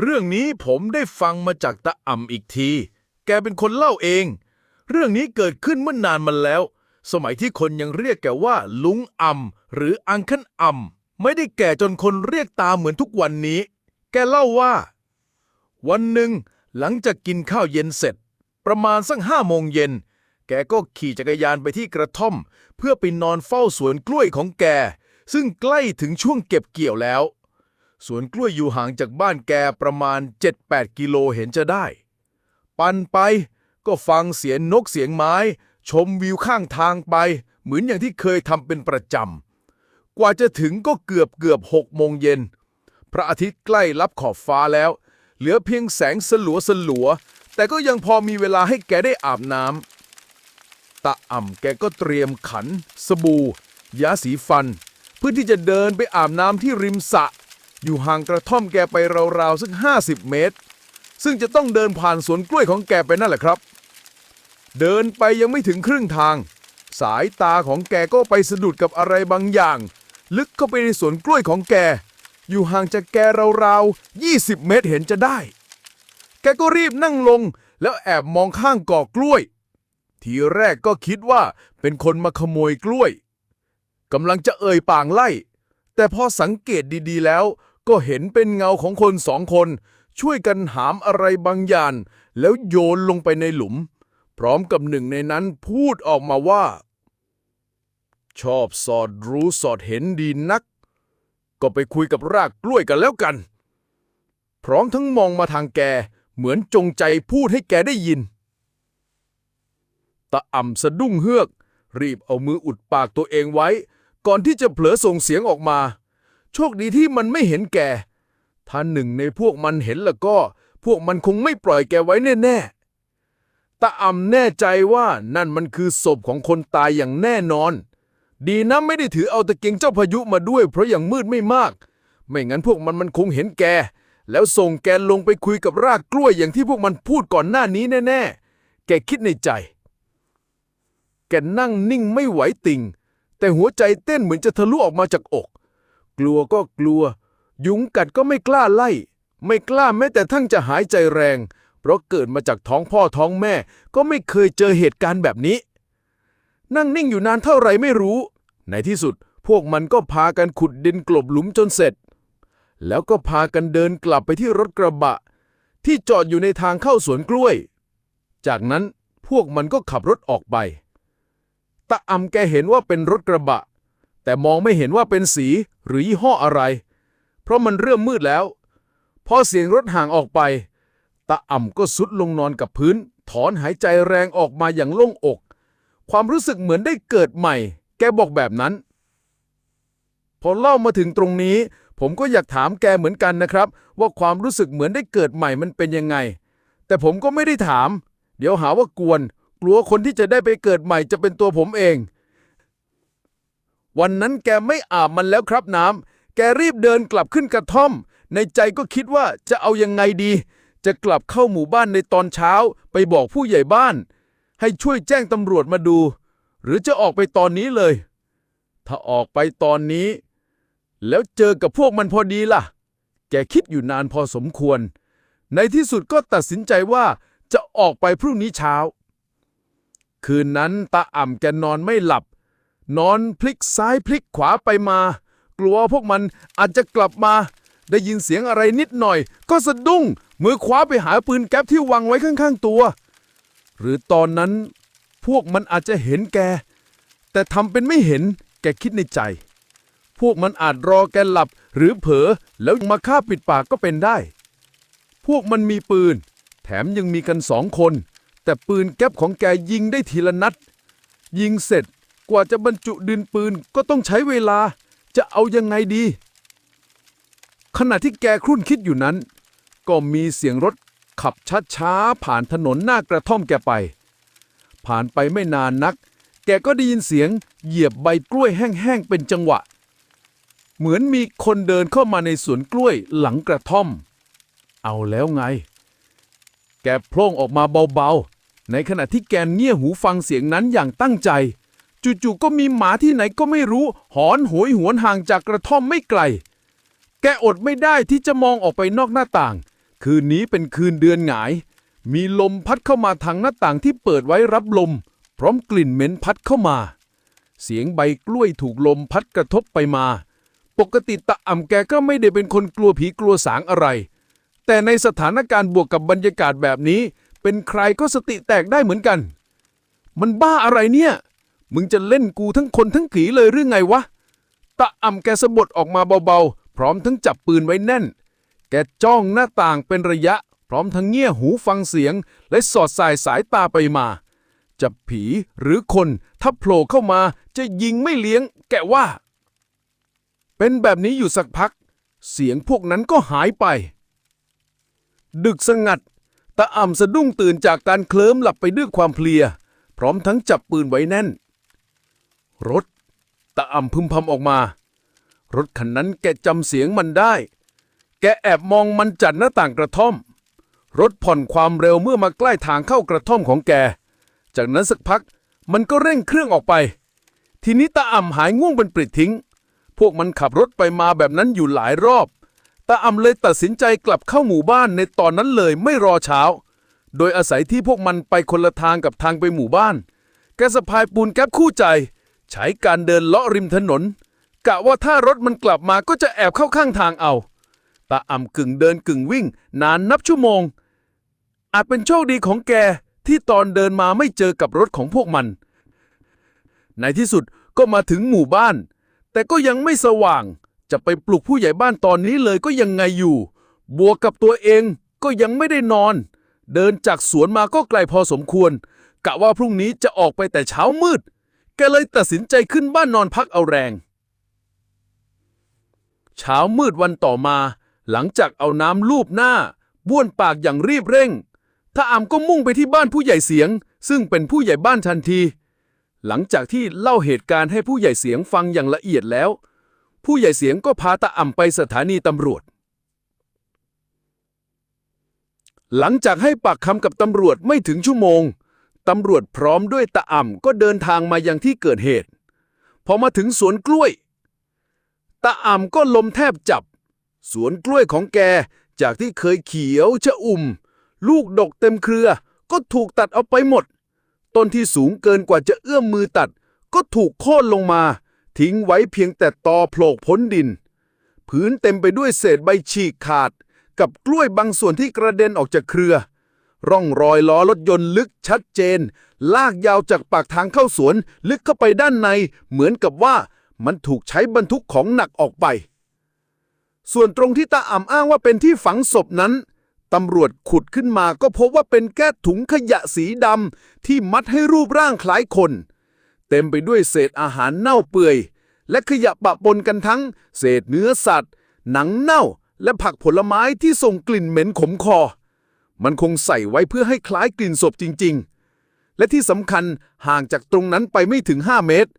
เรื่องนี้ผมได้ฟังมาจากตาอ่ำอีกที แกเป็นคนเล่าเอง เรื่องนี้เกิดขึ้นเมื่อนานมาแล้ว สมัยที่คนยังเรียกแกว่า ลุงอ่ำหรืออังคันอ่ำไม่ได้แก่จนคนเรียกตาเหมือนทุกวันนี้ แกเล่าว่า วันหนึ่ง หลังจากกินข้าวเย็นเสร็จ ประมาณสักห้าโมงเย็น แกก็ขี่จักรยานไปที่กระท่อม เพื่อไปนอนเฝ้าสวนกล้วยของแก ซึ่งใกล้ถึงช่วงเก็บเกี่ยวแล้ว สวนกล้วยอยู่ห่างจากบ้านแกประมาณ 7-8 กิโลเห็นจะได้ ปันไปก็ฟังเสียงนกเสียงไม้ ชมวิวข้างทางไป เหมือนอย่างที่เคยทำเป็นประจำ กว่าจะถึงก็เกือบเกือบหกโมงเย็น พระอาทิตย์ใกล้ลับขอบฟ้าแล้ว เหลือเพียงแสงสลัวสลัว แต่ก็ยังพอมีเวลาให้แกได้อาบน้ำตาอ่ำแกก็เตรียมขัน สบู่ ยาสีฟัน เพื่อที่จะเดินไปอาบน้ำที่ริมสระ อยู่ห่างกระท่อมแกไปราวๆสักห้าสิบเมตร ซึ่งจะต้องเดินผ่านสวนกล้วยของแกไปนั่นแหละครับ เดินไปยังไม่ถึงครึ่งทาง สายตาของแกก็ไปสะดุดกับอะไรบางอย่าง ลึกเข้าไปในสวนกล้วยของแก อยู่ห่างจากแกราวๆ20 เมตรเห็นจะได้ แกก็รีบนั่งลงแล้วแอบมองข้างกอกกล้วย ทีแรกก็คิดว่าเป็นคนมาขโมยกล้วยกำลังจะเอ่ยปางไล่ แต่พอสังเกตดีๆแล้ว ก็เห็นเป็นเงาของคนสองคน ช่วยกันหามอะไรบางอย่าง แล้วโยนลงไปในหลุม พร้อมกับหนึ่งในนั้นพูดออกมาว่า ชอบสอดรู้สอดเห็นดีนัก ก็ไปคุยกับรากกล้วยกันแล้วกัน พร้อมทั้งมองมาทางแก เหมือนจงใจพูดให้แกได้ยิน ตะอ่ำสะดุ้งเฮือก รีบเอามืออุดปากตัวเองไว้ ก่อนที่จะเผลอส่งเสียงออกมา โชคดีที่มันไม่เห็นแก ถ้าหนึ่งในพวกมันเห็นแล้วก็ พวกมันคงไม่ปล่อยแกไว้แน่ๆตาอ่ำแน่ใจว่านั่นมันคือศพของคนตายอย่างแน่นอน ดีนะไม่ได้ถือเอาตะเกียงเจ้าพายุมาด้วย เพราะอย่างมืดไม่มาก ไม่งั้นพวกมันมันคงเห็นแก แล้วส่งแกลงไปคุยกับรากกล้วยอย่างที่พวกมันพูดก่อนหน้านี้แน่ๆ แกคิดในใจ แกนั่งนิ่งไม่ไหวติ่งแต่หัวใจเต้นเหมือนจะทะลุออกมาจากอก กลัวก็กลัว ยุงกัดก็ไม่กล้าไล่ ไม่กล้าแม้แต่ทั้งจะหายใจแรง เพราะเกิดมาจากท้องพ่อท้องแม่ ก็ไม่เคยเจอเหตุการณ์แบบนี้ นั่งนิ่งอยู่นานเท่าไรไม่รู้ ในที่สุดพวกมันก็พากันขุดดินกลบหลุมจนเสร็จ แล้วก็พากันเดินกลับไปที่รถกระบะ ที่จอดอยู่ในทางเข้าสวนกล้วย จากนั้นพวกมันก็ขับรถออกไปตาอำแกเห็นว่าเป็นรถกระบะ แต่มองไม่เห็นว่าเป็นสีหรือยี่ห้ออะไร เพราะมันเริ่มมืดแล้ว พอเสียงรถห่างออกไป ตาอ่ำก็สุดลงนอนกับพื้น ถอนหายใจแรงออกมาอย่างโล่งอก ความรู้สึกเหมือนได้เกิดใหม่ แกบอกแบบนั้น พอเล่ามาถึงตรงนี้ ผมก็อยากถามแกเหมือนกันนะครับ ว่าความรู้สึกเหมือนได้เกิดใหม่มันเป็นยังไง แต่ผมก็ไม่ได้ถาม เดี๋ยวหาว่ากวน กลัวคนที่จะได้ไปเกิดใหม่จะเป็นตัวผมเอง วันนั้นแกไม่อาบมันแล้วครับน้ำแกรีบเดินกลับขึ้นกระท่อม ในใจก็คิดว่าจะเอายังไงดี จะกลับเข้าหมู่บ้านในตอนเช้า ไปบอกผู้ใหญ่บ้าน ให้ช่วยแจ้งตำรวจมาดู หรือจะออกไปตอนนี้เลย ถ้าออกไปตอนนี้ แล้วเจอกับพวกมันพอดีล่ะ แกคิดอยู่นานพอสมควร ในที่สุดก็ตัดสินใจว่าจะออกไปพรุ่งนี้เช้า คืนนั้นตาอ่ำแกนอนไม่หลับ นอนพลิกซ้ายพลิกขวาไปมา กลัวพวกมันอาจจะกลับมา ได้ยินเสียงอะไรนิดหน่อย ก็สะดุ้งมือคว้าไปหาปืนแก๊ปที่วางไว้ข้างๆตัว หรือตอนนั้นพวกมันอาจจะเห็นแก แต่ทำเป็นไม่เห็นแกคิดในใจ พวกมันอาจรอแกหลับหรือเผลอแล้วมาฆ่าปิดปากก็เป็นได้ พวกมันมีปืน แถมยังมีกันสองคน แต่ปืนแก๊ปของแกยิงได้ทีละนัด ยิงเสร็จ กว่าจะบรรจุดินปืนก็ต้องใช้เวลา จะเอายังไงดี ขณะที่แกครุ่นคิดอยู่นั้น ก็มีเสียงรถขับช้าๆผ่านถนนหน้ากระท่อมแกไป ผ่านไปไม่นานนัก แกก็ได้ยินเสียงเหยียบใบกล้วยแห้งๆเป็นจังหวะ เหมือนมีคนเดินเข้ามาในสวนกล้วยหลังกระท่อม เอาแล้วไง แกโพล่งออกมาเบาๆ ในขณะที่แกเงี่ยหูฟังเสียงนั้นอย่างตั้งใจ จู่ๆก็มีหมาที่ไหนก็ไม่รู้ หอนโหยหวนห่างจากกระท่อมไม่ไกล แกอดไม่ได้ที่จะมองออกไปนอกหน้าต่าง คืนนี้เป็นคืนเดือนหงาย มีลมพัดเข้ามาทางหน้าต่างที่เปิดไว้รับลม พร้อมกลิ่นเหม็นพัดเข้ามา เสียงใบกล้วยถูกลมพัดกระทบไปมา ปกติตะอ่ำแกก็ไม่ได้เป็นคนกลัวผีกลัวสางอะไร แต่ในสถานการณ์บวกกับบรรยากาศแบบนี้ เป็นใครก็สติแตกได้เหมือนกัน มันบ้าอะไรเนี่ย มึงจะเล่นกูทั้งคนทั้งผีเลยหรือไงวะ ตะอ่ำแกสะบดออกมาเบาๆ พร้อมทั้งจับปืนไว้แน่น แกจ้องหน้าต่างเป็นระยะ พร้อมทั้งเงี่ยหูฟังเสียง และสอดสายสายตาไปมาจะผีหรือคนถ้าโผล่เข้ามาจะยิงไม่เลี้ยง แกว่า เป็นแบบนี้อยู่สักพัก เสียงพวกนั้นก็หายไป ดึกสงัดตาอ่ำสะดุ้งตื่นจากการเคลิ้มหลับไปด้วยความเพลีย พร้อมทั้งจับปืนไว้แน่น รถตาอ่ำพึมพำออกมา รถคันนั้นแกจำเสียงมันได้ แกแอบมองมันจัดหน้าต่างกระท่อม รถผ่อนความเร็วเมื่อมาใกล้ทางเข้ากระท่อมของแก จากนั้นสักพักมันก็เร่งเครื่องออกไป ทีนี้ตาอ่ำหายง่วงเป็นปลิดทิ้ง พวกมันขับรถไปมาแบบนั้นอยู่หลายรอบ ตาอ่ำเลยตัดสินใจกลับเข้าหมู่บ้านในตอนนั้นเลยไม่รอเช้า โดยอาศัยที่พวกมันไปคนละทางกับทางไปหมู่บ้าน แกสะพายปูนแก๊ปคู่ใจ ใช้การเดินเลาะริมถนน กะว่าถ้ารถมันกลับมาก็จะแอบเข้าข้างทางเอา ตาอ่ำกึ่งเดินกึ่งวิ่ง นานนับชั่วโมง อาจเป็นโชคดีของแกที่ตอนเดินมาไม่เจอกับรถของพวกมัน ในที่สุดก็มาถึงหมู่บ้าน แต่ก็ยังไม่สว่าง จะไปปลุกผู้ใหญ่บ้านตอนนี้เลยก็ยังไงอยู่ บวกกับตัวเองก็ยังไม่ได้นอน เดินจากสวนมาก็ไกลพอสมควร กะว่าพรุ่งนี้จะออกไปแต่เช้ามืด แกเลยตัดสินใจขึ้นบ้านนอนพักเอาแรง เช้ามืดวันต่อมา หลังจากเอาน้ำลูบหน้า บ้วนปากอย่างรีบเร่งถ้าอามก็มุ่งไปที่บ้านผู้ใหญ่เสียง ซึ่งเป็นผู้ใหญ่บ้านทันที หลังจากที่เล่าเหตุการณ์ให้ผู้ใหญ่เสียงฟังอย่างละเอียดแล้ว ผู้ใหญ่เสียงก็พาตาอ่ำไปสถานีตำรวจ หลังจากให้ปากคำกับตำรวจไม่ถึงชั่วโมง ตำรวจพร้อมด้วยตาอ่ำก็เดินทางมายังที่เกิดเหตุ พอมาถึงสวนกล้วยตาอ่ำก็ลมแทบจับ สวนกล้วยของแกจากที่เคยเขียวชะอุ่ม ลูกดกเต็มเครือ ก็ถูกตัดเอาไปหมด ต้นที่สูงเกินกว่าจะเอื้อมมือตัด ก็ถูกโค่นลงมา ทิ้งไว้เพียงแต่ตอโผลกพ้นดิน พื้นเต็มไปด้วยเศษใบฉีกขาด กับกล้วยบางส่วนที่กระเด็นออกจากเครือ ร่องรอยล้อรถยนต์ลึกชัดเจน ลากยาวจากปากทางเข้าสวน ลึกเข้าไปด้านใน เหมือนกับว่ามันถูกใช้บรรทุกของหนักออกไป ส่วนตรงที่ตาอ่ำอ้างว่าเป็นที่ฝังศพนั้นตำรวจขุดขึ้นมาก็พบว่าเป็นแก้ถุงขยะสีดำที่มัดให้รูปร่างคล้ายคน เต็มไปด้วยเศษอาหารเน่าเปื่อย และขยะปะปนกันทั้ง เศษเนื้อสัตว์ หนังเน่า และผักผลไม้ที่ส่งกลิ่นเหม็นขมคอ มันคงใส่ไว้เพื่อให้คล้ายกลิ่นศพจริง ๆ และที่สำคัญห่างจากตรงนั้นไปไม่ถึง 5 เมตร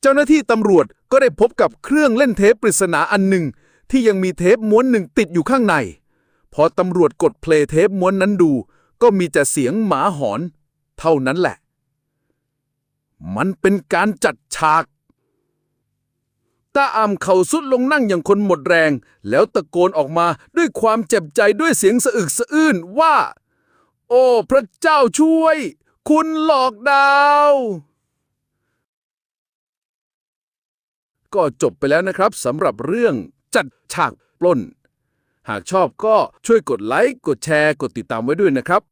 เจ้าหน้าที่ตำรวจก็ได้พบกับเครื่องเล่นเทปปริศนาอันหนึ่ง ที่ยังมีเทปม้วนหนึ่งติดอยู่ข้างใน พอตำรวจกดเพลย์เทปม้วนนั้นดู ก็มีแต่เสียงหมาหอน เท่านั้นแหละ มันเป็นการจัดฉาก ตาอามเข่าสุดลงนั่งอย่างคนหมดแรง แล้วตะโกนออกมาด้วยความเจ็บใจด้วยเสียงสะอึกสะอื้นว่า โอ้พระเจ้าช่วย คุณหลอกดาว ก็จบไปแล้วนะครับสำหรับเรื่องจัดฉากปล้น หากชอบก็ช่วยกดไลค์กดแชร์กดติดตามไว้ด้วยนะครับ